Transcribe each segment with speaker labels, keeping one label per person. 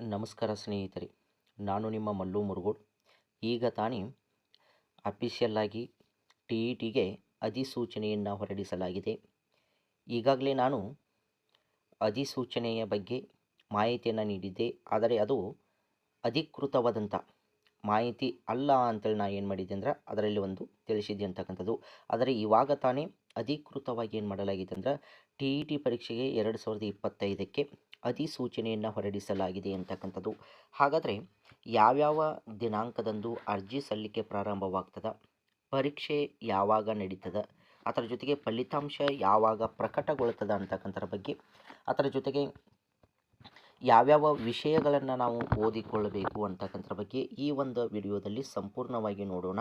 Speaker 1: ನಮಸ್ಕಾರ ಸ್ನೇಹಿತರೆ, ನಾನು ನಿಮ್ಮ ಮಲ್ಲು ಮುರುಗೋಡ್. ಈಗ ತಾನೇ ಅಫಿಷಿಯಲ್ ಆಗಿ ಟಿ ಇ ಟಿಗೆ ಅಧಿಸೂಚನೆಯನ್ನು ಹೊರಡಿಸಲಾಗಿದೆ. ಈಗಾಗಲೇ ನಾನು ಅಧಿಸೂಚನೆಯ ಬಗ್ಗೆ ಮಾಹಿತಿಯನ್ನು ನೀಡಿದ್ದೆ. ಆದರೆ ಅದು ಅಧಿಕೃತವಾದಂಥ ಮಾಹಿತಿ ಅಲ್ಲ ಅಂತೇಳಿ ನಾನು ಏನು ಮಾಡಿದ್ದೆ ಅಂದ್ರೆ ಅದರಲ್ಲಿ ಒಂದು ತಿಳಿಸಿದ್ದೆ ಅಂತಕ್ಕಂಥದ್ದು. ಆದರೆ ಇವಾಗ ತಾನೇ ಅಧಿಕೃತವಾಗಿ ಏನು ಮಾಡಲಾಗಿದೆ ಅಂದ್ರೆ ಟಿ ಇ ಟಿ ಪರೀಕ್ಷೆಗೆ ಎರಡು ಸಾವಿರದ ಇಪ್ಪತ್ತೈದಕ್ಕೆ ಅಧಿಸೂಚನೆಯನ್ನು ಹೊರಡಿಸಲಾಗಿದೆ ಅಂತಕ್ಕಂಥದ್ದು. ಹಾಗಾದರೆ ಯಾವ್ಯಾವ ದಿನಾಂಕದಂದು ಅರ್ಜಿ ಸಲ್ಲಿಕೆ ಪ್ರಾರಂಭವಾಗ್ತದೆ? ಪರೀಕ್ಷೆ ಯಾವಾಗ ನಡೀತದೆ? ಅದರ ಜೊತೆಗೆ ಫಲಿತಾಂಶ ಯಾವಾಗ ಪ್ರಕಟಗೊಳ್ತದೆ ಅಂತಕ್ಕಂಥರ ಬಗ್ಗೆ, ಅದರ ಜೊತೆಗೆ ಯಾವ್ಯಾವ ವಿಷಯಗಳನ್ನು ನಾವು ಓದಿಕೊಳ್ಳಬೇಕು ಅಂತಕ್ಕಂಥರ ಬಗ್ಗೆ ಈ ಒಂದು ವಿಡಿಯೋದಲ್ಲಿ ಸಂಪೂರ್ಣವಾಗಿ ನೋಡೋಣ.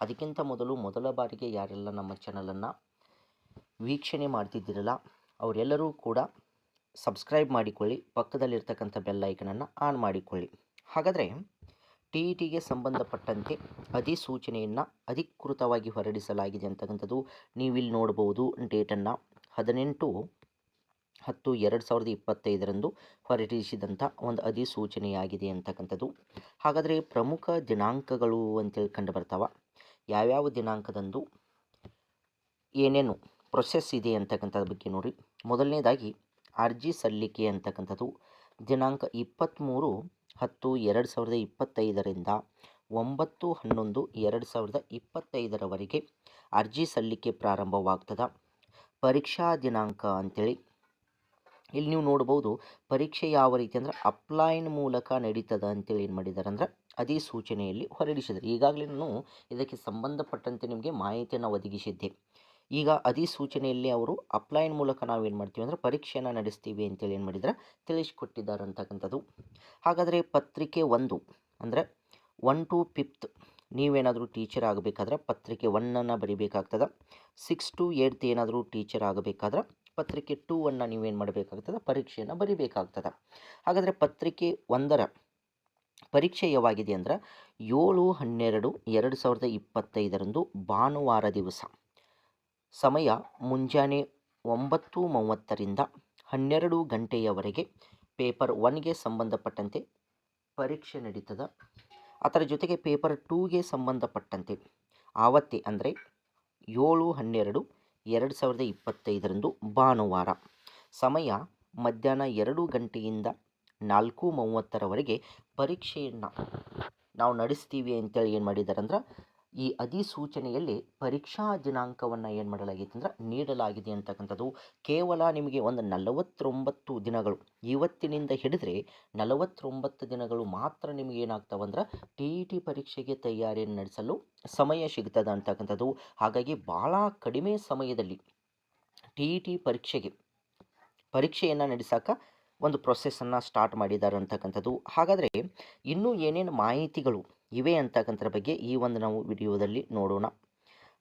Speaker 1: ಅದಕ್ಕಿಂತ ಮೊದಲು ಮೊದಲ ಬಾರಿಗೆ ಯಾರೆಲ್ಲ ನಮ್ಮ ಚಾನಲನ್ನು ವೀಕ್ಷಣೆ ಮಾಡ್ತಿದ್ದಿರಲ್ಲ, ಅವರೆಲ್ಲರೂ ಕೂಡ ಸಬ್ಸ್ಕ್ರೈಬ್ ಮಾಡಿಕೊಳ್ಳಿ, ಪಕ್ಕದಲ್ಲಿರ್ತಕ್ಕಂಥ ಬೆಲ್ಲೈಕನನ್ನು ಆನ್ ಮಾಡಿಕೊಳ್ಳಿ. ಹಾಗಾದರೆ ಟಿ ಇ ಟಿಗೆ ಸಂಬಂಧಪಟ್ಟಂತೆ ಅಧಿಸೂಚನೆಯನ್ನು ಅಧಿಕೃತವಾಗಿ ಹೊರಡಿಸಲಾಗಿದೆ ಅಂತಕ್ಕಂಥದ್ದು ನೀವಿಲ್ಲಿ ನೋಡ್ಬೋದು. ಡೇಟನ್ನು ಹದಿನೆಂಟು ಹತ್ತು ಎರಡು ಸಾವಿರದ ಇಪ್ಪತ್ತೈದರಂದು ಹೊರಡಿಸಿದಂಥ ಒಂದು ಅಧಿಸೂಚನೆಯಾಗಿದೆ ಅಂತಕ್ಕಂಥದ್ದು. ಹಾಗಾದರೆ, ಪ್ರಮುಖ ದಿನಾಂಕಗಳು ಅಂತೇಳಿ ಕಂಡು ಬರ್ತಾವ. ಯಾವ್ಯಾವ ದಿನಾಂಕದಂದು ಏನೇನು ಪ್ರೊಸೆಸ್ ಇದೆ ಅಂತಕ್ಕಂಥದ್ದು ಬಗ್ಗೆ ನೋಡಿ ಮೊದಲನೇದಾಗಿ ಅರ್ಜಿ ಸಲ್ಲಿಕೆ ಅಂತಕ್ಕಂಥದ್ದು. ದಿನಾಂಕ ಇಪ್ಪತ್ತ್ಮೂರು ಹತ್ತು ಎರಡು ಸಾವಿರದ ಇಪ್ಪತ್ತೈದರಿಂದ ಒಂಬತ್ತು ಹನ್ನೊಂದು ಎರಡು ಸಾವಿರದ ಇಪ್ಪತ್ತೈದರವರೆಗೆ ಅರ್ಜಿ ಸಲ್ಲಿಕೆ ಪ್ರಾರಂಭವಾಗ್ತದೆ. ಪರೀಕ್ಷಾ ದಿನಾಂಕ ಅಂಥೇಳಿ ಇಲ್ಲಿ ನೀವು ನೋಡ್ಬೋದು ಪರೀಕ್ಷೆ ಯಾವ ರೀತಿ ಅಂದರೆ ಅಪ್ಲೈನ್ ಮೂಲಕ ನಡೀತದ ಅಂತೇಳಿ ಏನು ಮಾಡಿದ್ದಾರೆ ಅಂದ್ರೆ ಅಧಿಸೂಚನೆಯಲ್ಲಿ ಹೊರಡಿಸಿದರು. ಈಗಾಗಲೇ ನಾನು ಇದಕ್ಕೆ ಸಂಬಂಧಪಟ್ಟಂತೆ ನಿಮಗೆ ಮಾಹಿತಿಯನ್ನು ಒದಗಿಸಿದ್ದೆ. ಈಗ ಅಧಿಸೂಚನೆಯಲ್ಲಿ ಅವರು ಅಪ್ಲೈನ್ ಮೂಲಕ ನಾವು ಏನು ಮಾಡ್ತೀವಿ ಅಂದರೆ ಪರೀಕ್ಷೆಯನ್ನು ನಡೆಸ್ತೀವಿ ಅಂತೇಳಿ ಏನು ಮಾಡಿದ್ರೆ ತಿಳಿಸಿಕೊಟ್ಟಿದ್ದಾರೆ ಅಂತಕ್ಕಂಥದ್ದು. ಹಾಗಾದರೆ ಪತ್ರಿಕೆ ಒಂದು ಅಂದರೆ ಒನ್ ಟು ಫಿಫ್ತ್ ನೀವೇನಾದರೂ ಟೀಚರ್ ಆಗಬೇಕಾದ್ರೆ ಪತ್ರಿಕೆ ಒನ್ನನ್ನು ಬರಿಬೇಕಾಗ್ತದೆ. ಸಿಕ್ಸ್ ಟು ಏಯ್ತ್ ಏನಾದರೂ ಟೀಚರ್ ಆಗಬೇಕಾದ್ರೆ ಪತ್ರಿಕೆ ಟೂ ಅನ್ನು ನೀವೇನು ಮಾಡಬೇಕಾಗ್ತದೆ ಪರೀಕ್ಷೆಯನ್ನು ಬರಿಬೇಕಾಗ್ತದೆ. ಹಾಗಾದರೆ ಪತ್ರಿಕೆ ಒಂದರ ಪರೀಕ್ಷೆ ಯಾವಾಗಿದೆ ಅಂದ್ರೆ ಏಳು ಹನ್ನೆರಡು ಎರಡು ಸಾವಿರದ ಇಪ್ಪತ್ತೈದರಂದು ಭಾನುವಾರ ದಿವಸ. ಸಮಯ ಮುಂಜಾನೆ ಒಂಬತ್ತು ಮೂವತ್ತರಿಂದ ಹನ್ನೆರಡು ಗಂಟೆಯವರೆಗೆ ಪೇಪರ್ ಒನ್ಗೆ ಸಂಬಂಧಪಟ್ಟಂತೆ ಪರೀಕ್ಷೆ ನಡೀತದೆ. ಅದರ ಜೊತೆಗೆ ಪೇಪರ್ ಟೂಗೆ ಸಂಬಂಧಪಟ್ಟಂತೆ ಆವತ್ತೇ ಅಂದರೆ ಏಳು ಹನ್ನೆರಡು ಎರಡು ಸಾವಿರದ ಇಪ್ಪತ್ತೈದರಂದು ಭಾನುವಾರ. ಸಮಯ ಮಧ್ಯಾಹ್ನ ಎರಡು ಗಂಟೆಯಿಂದ ನಾಲ್ಕು ಮೂವತ್ತರವರೆಗೆ ಪರೀಕ್ಷೆಯನ್ನು ನಾವು ನಡೆಸ್ತೀವಿ ಅಂತೇಳಿ ಏನು ಮಾಡಿದ್ದಾರೆ ಅಂದ್ರೆ ಈ ಅಧಿಸೂಚನೆಯಲ್ಲಿ ಪರೀಕ್ಷಾ ದಿನಾಂಕವನ್ನು ಏನು ಮಾಡಲಾಗಿತ್ತು ಅಂದ್ರೆ ನೀಡಲಾಗಿದೆ ಅಂತಕ್ಕಂಥದ್ದು. ಕೇವಲ ನಿಮಗೆ ಒಂದು ನಲವತ್ತೊಂಬತ್ತು ದಿನಗಳು ಇವತ್ತಿನಿಂದ ಹಿಡಿದ್ರೆ ನಲವತ್ತೊಂಬತ್ತು ದಿನಗಳು ಮಾತ್ರ ನಿಮಗೆ ಏನಾಗ್ತಾವೆ ಅಂದ್ರೆ ಟಿ ಇ ಟಿ ಪರೀಕ್ಷೆಗೆ ತಯಾರಿಯನ್ನು ನಡೆಸಲು ಸಮಯ ಸಿಗ್ತದೆ ಅಂತಕ್ಕಂಥದ್ದು. ಹಾಗಾಗಿ ಭಾಳ ಕಡಿಮೆ ಸಮಯದಲ್ಲಿ ಟಿ ಇ ಟಿ ಪರೀಕ್ಷೆಗೆ ಪರೀಕ್ಷೆಯನ್ನು ನಡೆಸೋಕೆ ಒಂದು ಪ್ರೊಸೆಸನ್ನು ಸ್ಟಾರ್ಟ್ ಮಾಡಿದ್ದಾರೆ ಅಂತಕ್ಕಂಥದ್ದು. ಹಾಗಾದರೆ ಇನ್ನೂ ಏನೇನು ಮಾಹಿತಿಗಳು ಇವೆ ಅಂತಕ್ಕಂಥದ್ರ ಬಗ್ಗೆ ಈ ಒಂದು ನಾವು ವಿಡಿಯೋದಲ್ಲಿ ನೋಡೋಣ.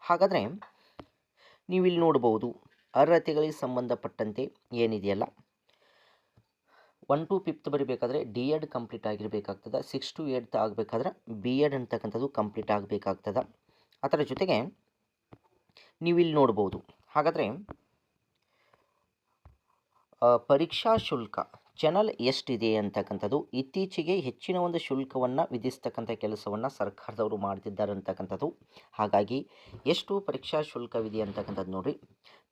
Speaker 1: ಹಾಗಾದರೆ ನೀವಿಲ್ಲಿ ನೋಡಬಹುದು, ಅರ್ಹತೆಗಳಿಗೆ ಸಂಬಂಧಪಟ್ಟಂತೆ ಏನಿದೆಯಲ್ಲ? ಒನ್ ಟು ಫಿಫ್ತ್ ಬರೀಬೇಕಾದ್ರೆ ಡಿ ಎಡ್ ಕಂಪ್ಲೀಟ್ ಆಗಿರಬೇಕಾಗ್ತದೆ, ಸಿಕ್ಸ್ ಟು ಏಯ್ತ್ ಆಗಬೇಕಾದ್ರೆ ಬಿ ಎಡ್ ಅಂತಕ್ಕಂಥದ್ದು ಕಂಪ್ಲೀಟ್ ಆಗಬೇಕಾಗ್ತದೆ. ಅದರ ಜೊತೆಗೆ ನೀವಿಲ್ಲಿ ನೋಡ್ಬೋದು ಹಾಗಾದರೆ ಪರೀಕ್ಷಾ ಶುಲ್ಕ ಚಾನಲ್ ಎಷ್ಟಿದೆ ಅಂತಕ್ಕಂಥದ್ದು ಇತ್ತೀಚೆಗೆ ಹೆಚ್ಚಿನ ಒಂದು ಶುಲ್ಕವನ್ನು ವಿಧಿಸ್ತಕ್ಕಂಥ ಕೆಲಸವನ್ನು ಸರ್ಕಾರದವರು ಮಾಡ್ತಿದ್ದಾರೆ ಅಂತಕ್ಕಂಥದ್ದು ಹಾಗಾಗಿ ಎಷ್ಟು ಪರೀಕ್ಷಾ ಶುಲ್ಕವಿದೆ ಅಂತಕ್ಕಂಥದ್ದು ನೋಡಿರಿ.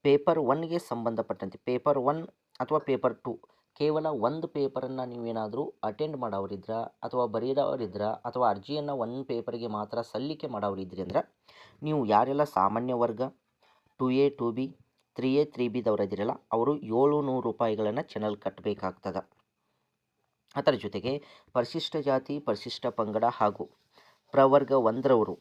Speaker 1: ಪೇಪರ್ ಒನ್ಗೆ ಸಂಬಂಧಪಟ್ಟಂತೆ ಪೇಪರ್ ಒನ್ ಅಥವಾ ಪೇಪರ್ ಟು ಕೇವಲ ಒಂದು ಪೇಪರನ್ನು ನೀವೇನಾದರೂ ಅಟೆಂಡ್ ಮಾಡೋರಿದ್ರ ಅಥವಾ ಬರೆಯದವರಿದ್ರ ಅಥವಾ ಅರ್ಜಿಯನ್ನು ಒಂದು ಪೇಪರ್ಗೆ ಮಾತ್ರ ಸಲ್ಲಿಕೆ ಮಾಡೋರಿದ್ರಿ ಅಂದ್ರೆ ನೀವು ಯಾರೆಲ್ಲ ಸಾಮಾನ್ಯ ವರ್ಗ two A two B three A three ಬಿದವ್ರು ಇದ್ದೀರಲ್ಲ ಅವರು ಏಳು ನೂರು ರೂಪಾಯಿಗಳನ್ನು ಚಾನಲ್ ಕಟ್ಟಬೇಕಾಗ್ತದೆ ಅದರ ಜೊತೆಗೆ ಪರಿಶಿಷ್ಟ ಜಾತಿ, ಪರಿಶಿಷ್ಟ ಪಂಗಡ ಹಾಗೂ ಪ್ರವರ್ಗ ಒಂದರವರು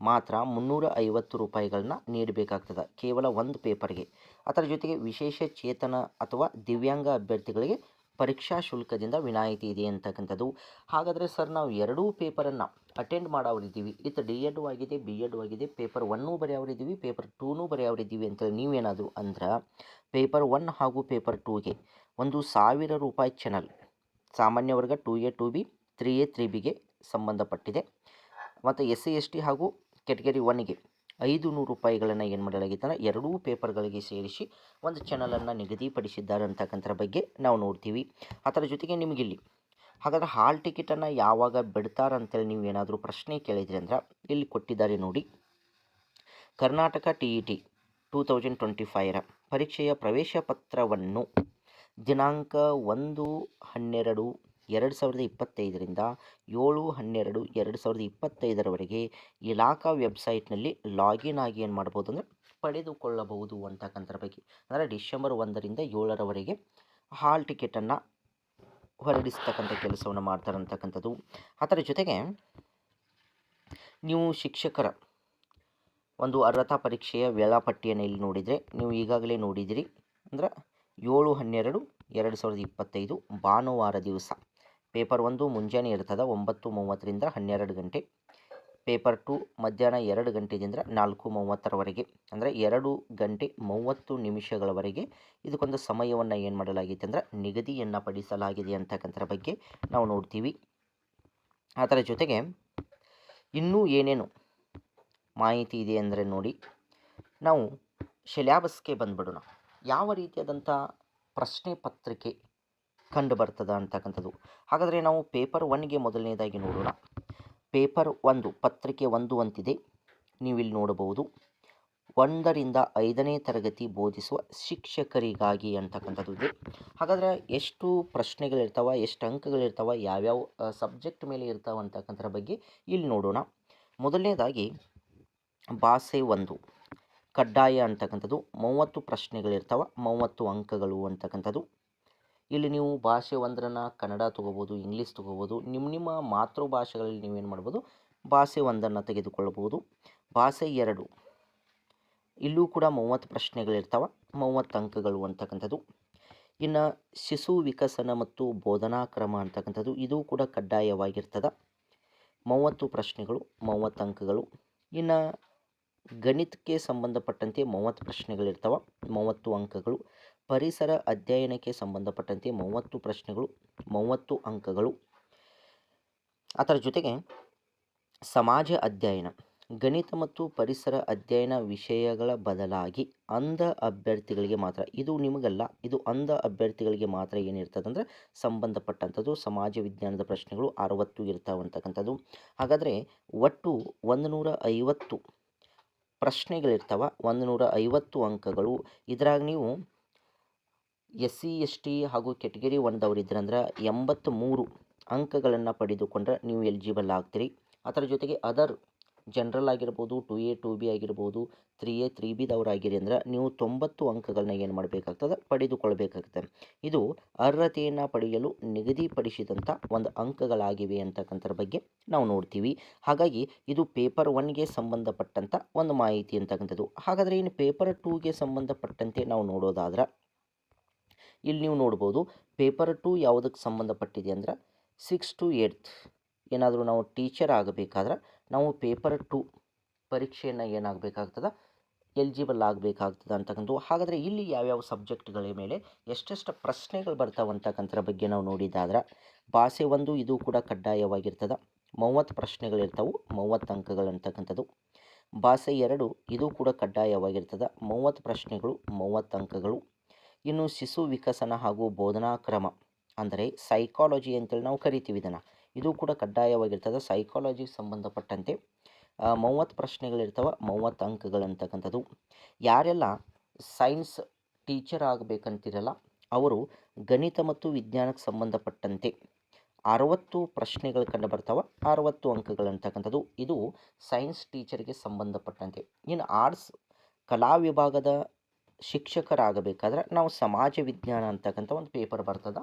Speaker 1: ಮಾತ್ರ ಮುನ್ನೂರ ಐವತ್ತು ರೂಪಾಯಿಗಳನ್ನ ನೀಡಬೇಕಾಗ್ತದೆ, ಕೇವಲ ಒಂದು ಪೇಪರ್ಗೆ ಅದರ ಜೊತೆಗೆ ವಿಶೇಷ ಚೇತನ ಅಥವಾ ದಿವ್ಯಾಂಗ ಅಭ್ಯರ್ಥಿಗಳಿಗೆ ಪರೀಕ್ಷಾ ಶುಲ್ಕದಿಂದ ವಿನಾಯಿತಿ ಇದೆ ಅಂತಕ್ಕಂಥದ್ದು. ಹಾಗಾದರೆ ಸರ್ ನಾವು ಎರಡೂ ಪೇಪರನ್ನು ಅಟೆಂಡ್ ಮಾಡೋರಿದ್ದೀವಿ ಇತ್ತು ಡಿ ಎಡ್ ಆಗಿದೆ ಬಿ ಎಡ್ ಆಗಿದೆ ಪೇಪರ್ ಒನ್ನೂ ಬರೆಯೋರಿದ್ದೀವಿ ಪೇಪರ್ ಟೂನೂ ಬರೆಯೋರಿದ್ದೀವಿ ಅಂತ ನೀವೇನಾದರೂ ಅಂದ್ರೆ ಪೇಪರ್ ಒನ್ ಹಾಗೂ ಪೇಪರ್ ಟೂಗೆ ಒಂದು ಸಾವಿರ ರೂಪಾಯಿ ಚಾನಲ್ ಸಾಮಾನ್ಯ ವರ್ಗ two A, two B, three A, three ಬಿಗೆ ಸಂಬಂಧಪಟ್ಟಿದೆ. ಮತ್ತು ಎಸ್ ಸಿ, ಎಸ್ ಟಿ ಹಾಗೂ ಕೆಟಗರಿ ಒನ್ಗೆ ಐದು ನೂರು ರೂಪಾಯಿಗಳನ್ನು ಏನು ಮಾಡಲಾಗಿತ್ತಲ್ಲ ಅಂದರೆ ಎರಡೂ ಪೇಪರ್ಗಳಿಗೆ ಸೇರಿಸಿ ಒಂದು ಚಾನಲನ್ನು ನಿಗದಿಪಡಿಸಿದ್ದಾರೆ ಅಂತಕ್ಕಂಥರ ಬಗ್ಗೆ ನಾವು ನೋಡ್ತೀವಿ. ಅದರ ಜೊತೆಗೆ ನಿಮಗಿಲ್ಲಿ, ಹಾಗಾದ್ರೆ ಹಾಲ್ ಟಿಕೆಟನ್ನು ಯಾವಾಗ ಬಿಡ್ತಾರಂತೇಳಿ ನೀವು ಏನಾದರೂ ಪ್ರಶ್ನೆ ಕೇಳಿದ್ರಿ ಅಂದ್ರೆ ಇಲ್ಲಿ ಕೊಟ್ಟಿದ್ದಾರೆ ನೋಡಿ. Karnataka T E T two thousand twenty ಫೈವ್ರ ಪರೀಕ್ಷೆಯ ಪ್ರವೇಶ ಪತ್ರವನ್ನು ದಿನಾಂಕ ಒಂದು ಹನ್ನೆರಡು ಎರಡು ಸಾವಿರದ ಇಪ್ಪತ್ತೈದರಿಂದ ಏಳು ಹನ್ನೆರಡು ಎರಡು ಸಾವಿರದ ಇಪ್ಪತ್ತೈದರವರೆಗೆ ಇಲಾಖಾ ವೆಬ್ಸೈಟ್ನಲ್ಲಿ ಲಾಗಿನ್ ಆಗಿ ಏನು ಮಾಡ್ಬೋದು ಅಂದರೆ ಪಡೆದುಕೊಳ್ಳಬಹುದು ಅಂತಕ್ಕಂಥರ ಬಗ್ಗೆ. ಅಂದರೆ ಡಿಸೆಂಬರ್ ಒಂದರಿಂದ ಏಳರವರೆಗೆ ಹಾಲ್ ಟಿಕೆಟನ್ನು ಹೊರಡಿಸ್ತಕ್ಕಂಥ ಕೆಲಸವನ್ನು ಮಾಡ್ತಾರೆ ಅಂತಕ್ಕಂಥದ್ದು. ಅದರ ಜೊತೆಗೆ ನೀವು ಶಿಕ್ಷಕರ ಒಂದು ಅರ್ಹತಾ ಪರೀಕ್ಷೆಯ ವೇಳಾಪಟ್ಟಿಯನ್ನು ಇಲ್ಲಿ ನೋಡಿದರೆ, ನೀವು ಈಗಾಗಲೇ ನೋಡಿದಿರಿ. ಅಂದ್ರೆ ಏಳು ಹನ್ನೆರಡು ಎರಡು ಸಾವಿರದ ಇಪ್ಪತ್ತೈದು ಭಾನುವಾರ ದಿವಸ. ಪೇಪರ್ ಒಂದು ಮುಂಜಾನೆ ಇರ್ತದೆ ಒಂಬತ್ತು ಮೂವತ್ತರಿಂದ ಹನ್ನೆರಡು ಗಂಟೆ. ಪೇಪರ್ ಟು ಮಧ್ಯಾಹ್ನ ಎರಡು ಗಂಟೆದಿಂದ ನಾಲ್ಕು ಮೂವತ್ತರವರೆಗೆ, ಅಂದರೆ ಎರಡು ಗಂಟೆ ಮೂವತ್ತು ನಿಮಿಷಗಳವರೆಗೆ ಇದಕ್ಕೊಂದು ಸಮಯವನ್ನು ಏನು ಮಾಡಲಾಗಿತ್ತು ಅಂದರೆ ನಿಗದಿಯನ್ನು ಪಡಿಸಲಾಗಿದೆ ಅಂತಕ್ಕಂಥರ ಬಗ್ಗೆ ನಾವು ನೋಡ್ತೀವಿ. ಅದರ ಜೊತೆಗೆ ಇನ್ನೂ ಏನೇನು ಮಾಹಿತಿ ಇದೆ ಅಂದರೆ ನೋಡಿ, ನಾವು ಸಿಲ್ಯಾಬಸ್ಗೆ ಬಂದ್ಬಿಡೋಣ. ಯಾವ ರೀತಿಯಾದಂಥ ಪ್ರಶ್ನೆ ಪತ್ರಿಕೆ ಕಂಡು ಬರ್ತದ ಅಂತಕ್ಕಂಥದ್ದು. ಹಾಗಾದರೆ ನಾವು ಪೇಪರ್ ಒನ್ಗೆ ಮೊದಲನೇದಾಗಿ ನೋಡೋಣ. ಪೇಪರ್ ಒಂದು, ಪತ್ರಿಕೆ ಒಂದು ಅಂತಿದೆ. ನೀವು ಇಲ್ಲಿ ನೋಡಬಹುದು. ಒಂದರಿಂದ ಐದನೇ ತರಗತಿ ಬೋಧಿಸುವ ಶಿಕ್ಷಕರಿಗಾಗಿ ಅಂತಕ್ಕಂಥದ್ದು ಇದೆ. ಹಾಗಾದರೆ ಎಷ್ಟು ಪ್ರಶ್ನೆಗಳಿರ್ತಾವೆ, ಎಷ್ಟು ಅಂಕಗಳಿರ್ತಾವೆ, ಯಾವ್ಯಾವ ಸಬ್ಜೆಕ್ಟ್ ಮೇಲೆ ಇರ್ತಾವೆ ಅಂತಕ್ಕಂಥರ ಬಗ್ಗೆ ಇಲ್ಲಿ ನೋಡೋಣ. ಮೊದಲನೇದಾಗಿ ಭಾಷೆ ಒಂದು, ಕಡ್ಡಾಯ ಅಂತಕ್ಕಂಥದ್ದು. ಮೂವತ್ತು ಪ್ರಶ್ನೆಗಳಿರ್ತಾವೆ, ಮೂವತ್ತು ಅಂಕಗಳು ಅಂತಕ್ಕಂಥದ್ದು. ಇಲ್ಲಿ ನೀವು ಭಾಷೆ ಒಂದರನ್ನು ಕನ್ನಡ ತೊಗೋಬೋದು, ಇಂಗ್ಲೀಷ್ ತೊಗೋಬೋದು ನಿಮ್ಮ ನಿಮ್ಮ ಮಾತೃಭಾಷೆಗಳಲ್ಲಿ ನೀವೇನು ಮಾಡ್ಬೋದು, ಭಾಷೆ ಒಂದನ್ನು ತೆಗೆದುಕೊಳ್ಳಬಹುದು. ಭಾಷೆ ಎರಡು, ಇಲ್ಲೂ ಕೂಡ ಮೂವತ್ತು ಪ್ರಶ್ನೆಗಳಿರ್ತಾವೆ, ಮೂವತ್ತು ಅಂಕಗಳು ಅಂತಕ್ಕಂಥದ್ದು. ಇನ್ನು ಶಿಶು ವಿಕಸನ ಮತ್ತು ಬೋಧನಾ ಕ್ರಮ ಅಂತಕ್ಕಂಥದ್ದು, ಇದು ಕೂಡ ಕಡ್ಡಾಯವಾಗಿರ್ತದೆ. ಮೂವತ್ತು ಪ್ರಶ್ನೆಗಳು, ಮೂವತ್ತು ಅಂಕಗಳು. ಇನ್ನು ಗಣಿತಕ್ಕೆ ಸಂಬಂಧಪಟ್ಟಂತೆ ಮೂವತ್ತು ಪ್ರಶ್ನೆಗಳಿರ್ತಾವೆ, ಮೂವತ್ತು ಅಂಕಗಳು. ಪರಿಸರ ಅಧ್ಯಯನಕ್ಕೆ ಸಂಬಂಧಪಟ್ಟಂತೆ ಮೂವತ್ತು ಪ್ರಶ್ನೆಗಳು, ಮೂವತ್ತು ಅಂಕಗಳು. ಅದರ ಜೊತೆಗೆ ಸಮಾಜ ಅಧ್ಯಯನ, ಗಣಿತ ಮತ್ತು ಪರಿಸರ ಅಧ್ಯಯನ ವಿಷಯಗಳ ಬದಲಾಗಿ ಅಂಧ ಅಭ್ಯರ್ಥಿಗಳಿಗೆ ಮಾತ್ರ, ಇದು ನಿಮಗಲ್ಲ, ಇದು ಅಂಧ ಅಭ್ಯರ್ಥಿಗಳಿಗೆ ಮಾತ್ರ ಏನಿರ್ತದೆ ಅಂದರೆ ಸಂಬಂಧಪಟ್ಟಂಥದ್ದು, ಸಮಾಜ ವಿಜ್ಞಾನದ ಪ್ರಶ್ನೆಗಳು ಅರವತ್ತು ಇರ್ತಾವಂತಕ್ಕಂಥದ್ದು ಹಾಗಾದರೆ ಒಟ್ಟು ಒಂದು ನೂರ ಐವತ್ತು ಪ್ರಶ್ನೆಗಳಿರ್ತಾವೆ ಒಂದು ನೂರ ಐವತ್ತು ಅಂಕಗಳು. ಇದ್ರಾಗ ನೀವು ಎಸ್ ಸಿ, ಎಸ್ ಟಿ ಹಾಗೂ ಕೆಟಗರಿ ಒನ್ದವ್ರು ಇದ್ರಂದ್ರೆ ಎಂಬತ್ತ್ಮೂರು ಅಂಕಗಳನ್ನು ಪಡೆದುಕೊಂಡ್ರೆ ನೀವು ಎಲಿಜಿಬಲ್ ಆಗ್ತೀರಿ. ಅದರ ಜೊತೆಗೆ ಅದರ್ ಜನರಲ್ ಆಗಿರ್ಬೋದು, ಟು ಎ, ಟು ಬಿ ಆಗಿರ್ಬೋದು, ತ್ರೀ ಎ, ತ್ರೀ ಬಿದವ್ರು ಆಗಿರಿ ಅಂದ್ರೆ ನೀವು ತೊಂಬತ್ತು ಅಂಕಗಳನ್ನ ಏನು ಮಾಡಬೇಕಾಗ್ತದೆ? ಪಡೆದುಕೊಳ್ಬೇಕಾಗ್ತದೆ. ಇದು ಅರ್ಹತೆಯನ್ನು ಪಡೆಯಲು ನಿಗದಿಪಡಿಸಿದಂಥ ಒಂದು ಅಂಕಗಳಾಗಿವೆ ಅಂತಕ್ಕಂಥರ ಬಗ್ಗೆ ನಾವು ನೋಡ್ತೀವಿ. ಹಾಗಾಗಿ ಇದು ಪೇಪರ್ ಒನ್ಗೆ ಸಂಬಂಧಪಟ್ಟಂಥ ಒಂದು ಮಾಹಿತಿ ಅಂತಕ್ಕಂಥದ್ದು. ಹಾಗಾದರೆ ಇನ್ನು ಪೇಪರ್ ಟೂಗೆ ಸಂಬಂಧಪಟ್ಟಂತೆ ನಾವು ನೋಡೋದಾದ್ರೆ ಇಲ್ಲಿ ನೀವು ನೋಡ್ಬೋದು ಪೇಪರ್ ಟು ಯಾವುದಕ್ಕೆ ಸಂಬಂಧಪಟ್ಟಿದೆ ಅಂದ್ರೆ ಸಿಕ್ಸ್ ಟು ಏಯ್ತ್ ಏನಾದರೂ ನಾವು ಟೀಚರ್ ಆಗಬೇಕಾದ್ರೆ ನಾವು ಪೇಪರ್ ಟು ಪರೀಕ್ಷೆಯನ್ನು ಏನಾಗಬೇಕಾಗ್ತದೆ? ಎಲಿಜಿಬಲ್ ಆಗಬೇಕಾಗ್ತದೆ ಅಂತಕ್ಕಂಥ ಹಾಗಾದರೆ ಇಲ್ಲಿ ಯಾವ್ಯಾವ ಸಬ್ಜೆಕ್ಟ್ಗಳ ಮೇಲೆ ಎಷ್ಟೆಷ್ಟು ಪ್ರಶ್ನೆಗಳು ಬರ್ತಾವೆ ಅಂತಕ್ಕಂಥರ ಬಗ್ಗೆ ನಾವು ನೋಡಿದ್ದಾದ್ರೆ ಭಾಷೆ ಒಂದು ಇದು ಕೂಡ ಕಡ್ಡಾಯವಾಗಿರ್ತದೆ. ಮೂವತ್ತು ಪ್ರಶ್ನೆಗಳಿರ್ತಾವೆ ಮೂವತ್ತು ಅಂಕಗಳು ಅಂತಕ್ಕಂಥದ್ದು. ಭಾಷೆ ಎರಡು ಇದು ಕೂಡ ಕಡ್ಡಾಯವಾಗಿರ್ತದೆ. ಮೂವತ್ತು ಪ್ರಶ್ನೆಗಳು, ಮೂವತ್ತು ಅಂಕಗಳು. ಇನ್ನು ಶಿಶು ವಿಕಸನ ಹಾಗೂ ಬೋಧನಾ ಕ್ರಮ ಅಂದರೆ ಸೈಕಾಲಜಿ ಅಂತೇಳಿ ನಾವು ಕರಿತೀವಿ ಇದನ್ನು. ಇದು ಕೂಡ ಕಡ್ಡಾಯವಾಗಿರ್ತದೆ. ಸೈಕಾಲಜಿಗೆ ಸಂಬಂಧಪಟ್ಟಂತೆ ಮೂವತ್ತು ಪ್ರಶ್ನೆಗಳಿರ್ತವೆ. ಮೂವತ್ತು ಅಂಕಗಳಂತಕ್ಕಂಥದ್ದು ಯಾರೆಲ್ಲ ಸೈನ್ಸ್ ಟೀಚರ್ ಆಗಬೇಕಂತಿರಲ್ಲ, ಅವರು ಗಣಿತ ಮತ್ತು ವಿಜ್ಞಾನಕ್ಕೆ ಸಂಬಂಧಪಟ್ಟಂತೆ ಅರವತ್ತು ಪ್ರಶ್ನೆಗಳು ಕಂಡು ಬರ್ತಾವೆ. ಅರವತ್ತು ಅಂಕಗಳಂತಕ್ಕಂಥದ್ದು ಇದು ಸೈನ್ಸ್ ಟೀಚರ್ಗೆ ಸಂಬಂಧಪಟ್ಟಂತೆ. ಇನ್ನು ಆರ್ಟ್ಸ್ ಕಲಾ ವಿಭಾಗದ ಶಿಕ್ಷಕರಾಗಬೇಕಾದ್ರೆ ನಾವು ಸಮಾಜ ವಿಜ್ಞಾನ ಅಂತಕ್ಕಂಥ ಒಂದು ಪೇಪರ್ ಬರ್ತದೆ.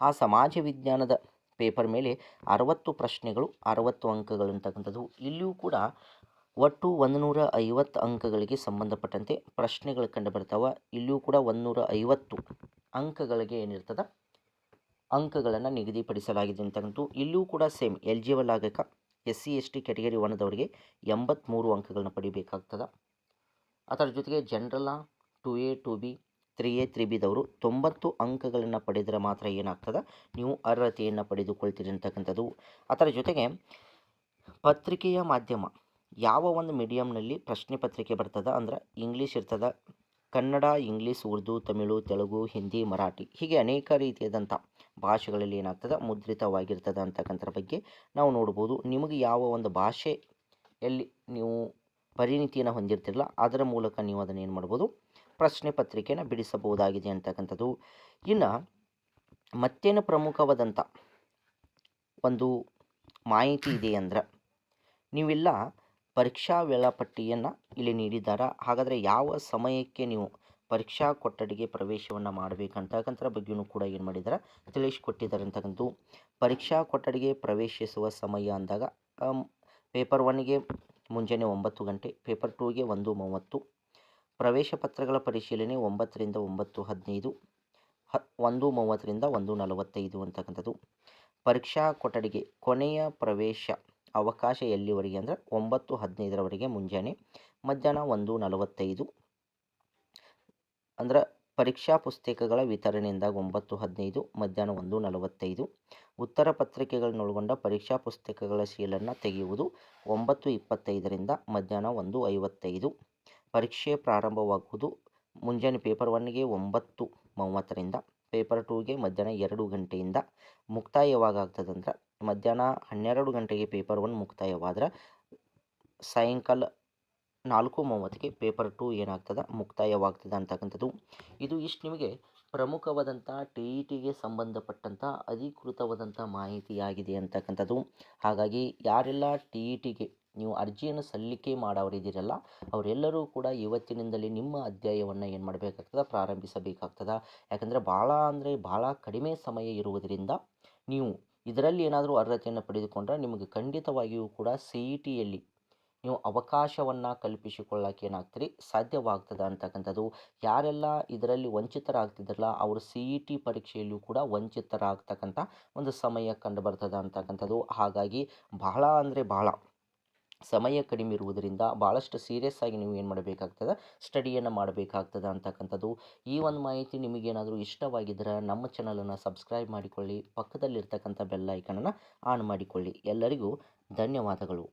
Speaker 1: ಆ ಸಮಾಜ ವಿಜ್ಞಾನದ ಪೇಪರ್ ಮೇಲೆ ಅರವತ್ತು ಪ್ರಶ್ನೆಗಳು, ಅರವತ್ತು ಅಂಕಗಳು ಅಂತಕ್ಕಂಥದ್ದು ಇಲ್ಲಿಯೂ ಕೂಡ ಒಟ್ಟು ಒಂದು ನೂರ ಐವತ್ತು ಅಂಕಗಳಿಗೆ ಸಂಬಂಧಪಟ್ಟಂತೆ ಪ್ರಶ್ನೆಗಳು ಕಂಡು ಬರ್ತಾವೆ ಇಲ್ಲಿಯೂ ಕೂಡ ಒಂದು ನೂರ ಐವತ್ತು ಅಂಕಗಳಿಗೆ ಏನಿರ್ತದೆ? ಅಂಕಗಳನ್ನು ನಿಗದಿಪಡಿಸಲಾಗಿದೆ ಅಂತಕ್ಕಂಥದ್ದು. ಇಲ್ಲಿಯೂ ಕೂಡ ಸೇಮ್ ಎಲಿಜಿಬಲ್ ಆಗಕ್ಕೆ S C S T category ಒನ್ದವರಿಗೆ ಎಂಬತ್ತ್ಮೂರು ಅಂಕಗಳನ್ನ ಪಡಿಬೇಕಾಗ್ತದೆ. ಅದರ ಜೊತೆಗೆ ಜನರಲ್ಲ two A two B three A three ಬಿದವರು ತೊಂಬತ್ತು ಅಂಕಗಳನ್ನು ಪಡೆದರೆ ಮಾತ್ರ ಏನಾಗ್ತದೆ? ನೀವು ಅರ್ಹತೆಯನ್ನು ಪಡೆದುಕೊಳ್ತೀರಿ ಅಂತಕ್ಕಂಥದ್ದು. ಅದರ ಜೊತೆಗೆ ಪತ್ರಿಕೆಯ ಮಾಧ್ಯಮ ಯಾವ ಒಂದು ಮೀಡಿಯಮ್ನಲ್ಲಿ ಪ್ರಶ್ನೆ ಪತ್ರಿಕೆ ಬರ್ತದೆ? ಅಂದ್ರೆ ಇಂಗ್ಲೀಷ್ ಇರ್ತದೆ, ಕನ್ನಡ ಇಂಗ್ಲೀಷ್ ಉರ್ದು, ತಮಿಳು, ತೆಲುಗು, ಹಿಂದಿ, ಮರಾಠಿ ಹೀಗೆ ಅನೇಕ ರೀತಿಯಾದಂಥ ಭಾಷೆಗಳಲ್ಲಿ ಏನಾಗ್ತದೆ? ಮುದ್ರಿತವಾಗಿರ್ತದೆ ಅಂತಕ್ಕಂಥ ಬಗ್ಗೆ ನಾವು ನೋಡ್ಬೋದು. ನಿಮಗೆ ಯಾವ ಒಂದು ಭಾಷೆಯಲ್ಲಿ ನೀವು ಪರಿಣಿತಿಯನ್ನು ಹೊಂದಿರ್ತಿರಲ್ಲ, ಅದರ ಮೂಲಕ ನೀವು ಅದನ್ನು ಏನು ಮಾಡ್ಬೋದು? ಪ್ರಶ್ನೆ ಪತ್ರಿಕೆಯನ್ನು ಬಿಡಿಸಬಹುದಾಗಿದೆ ಅಂತಕ್ಕಂಥದ್ದು. ಇನ್ನು ಮತ್ತೇನು ಪ್ರಮುಖವಾದಂಥ ಒಂದು ಮಾಹಿತಿ ಇದೆ ಅಂದ್ರೆ, ನೀವೆಲ್ಲ ಪರೀಕ್ಷಾ ವೇಳಾಪಟ್ಟಿಯನ್ನು ಇಲ್ಲಿ ನೀಡಿದ್ದಾರೆ? ಹಾಗಾದರೆ ಯಾವ ಸಮಯಕ್ಕೆ ನೀವು ಪರೀಕ್ಷಾ ಕೊಠಡಿಗೆ ಪ್ರವೇಶವನ್ನು ಮಾಡಬೇಕಂತಕ್ಕಂಥ ಬಗ್ಗೆಯೂ ಕೂಡ ಏನು ಮಾಡಿದ್ದಾರೆ ತಿಳಿಸ್ಕೊಟ್ಟಿದ್ದಾರೆ ಅಂತಕ್ಕಂಥದ್ದು. ಪರೀಕ್ಷಾ ಕೊಠಡಿಗೆ ಪ್ರವೇಶಿಸುವ ಸಮಯ ಅಂದಾಗ ಪೇಪರ್ ಒನ್ಗೆ ಮುಂಜಾನೆ ಒಂಬತ್ತು ಗಂಟೆ, ಪೇಪರ್ ಟೂಗೆ ಒಂದು ಮೂವತ್ತು, ಪ್ರವೇಶ ಪತ್ರಗಳ ಪರಿಶೀಲನೆ ಒಂಬತ್ತರಿಂದ ಒಂಬತ್ತು ಹದಿನೈದು, ಹ, ಒಂದು ಮೂವತ್ತರಿಂದ ಒಂದು ನಲವತ್ತೈದು ಅಂತಕ್ಕಂಥದ್ದು. ಪರೀಕ್ಷಾ ಕೊಠಡಿಗೆ ಕೊನೆಯ ಪ್ರವೇಶ ಅವಕಾಶ ಎಲ್ಲಿವರೆಗೆ ಅಂದರೆ ಒಂಬತ್ತು ಹದಿನೈದರವರೆಗೆ ಮುಂಜಾನೆ ಮಧ್ಯಾಹ್ನ ಒಂದು ನಲವತ್ತೈದು. ಅಂದ್ರೆ ಪರೀಕ್ಷಾ ಪುಸ್ತಕಗಳ ವಿತರಣೆಯಿಂದ ಒಂಬತ್ತು, ಹದಿನೈದು, ಮಧ್ಯಾಹ್ನ ಒಂದು, ನಲವತ್ತೈದು. ಉತ್ತರ ಪತ್ರಿಕೆಗಳನ್ನೊಳಗೊಂಡ ಪರೀಕ್ಷಾ ಪುಸ್ತಕಗಳ ಸೀಲನ್ನು ತೆಗೆಯುವುದು ಒಂಬತ್ತು, ಇಪ್ಪತ್ತೈದರಿಂದ ಮಧ್ಯಾಹ್ನ ಒಂದು, ಐವತ್ತೈದು. ಪರೀಕ್ಷೆ ಪ್ರಾರಂಭವಾಗುವುದು ಮುಂಜಾನೆ ಪೇಪರ್ ಒನ್ಗೆ ಒಂಬತ್ತು, ಮೂವತ್ತರಿಂದ, ಪೇಪರ್ ಟೂಗೆ ಮಧ್ಯಾಹ್ನ ಎರಡು ಗಂಟೆಯಿಂದ ಮುಕ್ತಾಯ ಯಾವಾಗ ಆಗ್ತದಂದ್ರೆ ಮಧ್ಯಾಹ್ನ ಹನ್ನೆರಡು ಗಂಟೆಗೆ ಪೇಪರ್ ಒನ್ ಮುಕ್ತಾಯವಾದ್ರೆ ಸಾಯಂಕಾಲ ನಾಲ್ಕು ಮೂವತ್ತಿಗೆ ಪೇಪರ್ ಟು ಏನಾಗ್ತದೆ? ಮುಕ್ತಾಯವಾಗ್ತದೆ ಅಂತಕ್ಕಂಥದ್ದು. ಇದು ಇಷ್ಟು ನಿಮಗೆ ಪ್ರಮುಖವಾದಂಥ ಟಿ ಇ ಟಿಗೆ ಸಂಬಂಧಪಟ್ಟಂಥ ಅಧಿಕೃತವಾದಂಥ ಮಾಹಿತಿಯಾಗಿದೆ ಅಂತಕ್ಕಂಥದ್ದು. ಹಾಗಾಗಿ ಯಾರೆಲ್ಲ ಟಿ ಇ ಟಿಗೆ ನೀವು ಅರ್ಜಿಯನ್ನು ಸಲ್ಲಿಕೆ ಮಾಡೋರಿದ್ದೀರಲ್ಲ ಅವರೆಲ್ಲರೂ ಕೂಡ ಇವತ್ತಿನಿಂದಲೇ ನಿಮ್ಮ ಅಧ್ಯಾಯವನ್ನು ಏನು ಮಾಡಬೇಕಾಗ್ತದೆ? ಪ್ರಾರಂಭಿಸಬೇಕಾಗ್ತದೆ? ಯಾಕಂದರೆ ಭಾಳ ಅಂದರೆ ಭಾಳ ಕಡಿಮೆ ಸಮಯ ಇರುವುದರಿಂದ ನೀವು ಇದರಲ್ಲಿ ಏನಾದರೂ ಅರ್ಹತೆಯನ್ನು ಪಡೆದುಕೊಂಡ್ರೆ ನಿಮಗೆ ಖಂಡಿತವಾಗಿಯೂ ಕೂಡ ಸಿ ಇ ಟಿಯಲ್ಲಿ ನೀವು ಅವಕಾಶವನ್ನು ಕಲ್ಪಿಸಿಕೊಳ್ಳಕ್ಕೆ ಏನಾಗ್ತೀರಿ? ಸಾಧ್ಯವಾಗ್ತದೆ ಅಂತಕ್ಕಂಥದ್ದು. ಯಾರೆಲ್ಲ ಇದರಲ್ಲಿ ವಂಚಿತರಾಗ್ತಿದ್ರಲ್ಲ, ಅವರು ಸಿ ಇ ಟಿ ಪರೀಕ್ಷೆಯಲ್ಲೂ ಕೂಡ ವಂಚಿತರಾಗ್ತಕ್ಕಂಥ ಒಂದು ಸಮಯ ಕಂಡು ಬರ್ತದೆ ಅಂತಕ್ಕಂಥದ್ದು. ಹಾಗಾಗಿ ಬಹಳ ಅಂದರೆ ಬಹಳ ಸಮಯ ಕಡಿಮೆ ಇರುವುದರಿಂದ ಭಾಳಷ್ಟು ಸೀರಿಯಸ್ ಆಗಿ ನೀವು ಏನು ಮಾಡಬೇಕಾಗ್ತದೆ? ಸ್ಟಡಿಯನ್ನು ಮಾಡಬೇಕಾಗ್ತದೆ ಅಂತಕ್ಕಂಥದ್ದು. ಈ ಒಂದು ಮಾಹಿತಿ ನಿಮಗೇನಾದರೂ ಇಷ್ಟವಾಗಿದ್ದರೆ ನಮ್ಮ ಚಾನಲನ್ನು ಸಬ್ಸ್ಕ್ರೈಬ್ ಮಾಡಿಕೊಳ್ಳಿ. ಪಕ್ಕದಲ್ಲಿರ್ತಕ್ಕಂಥ ಬೆಲ್ ಐಕನನ್ನು ಆನ್ ಮಾಡಿಕೊಳ್ಳಿ. ಎಲ್ಲರಿಗೂ ಧನ್ಯವಾದಗಳು.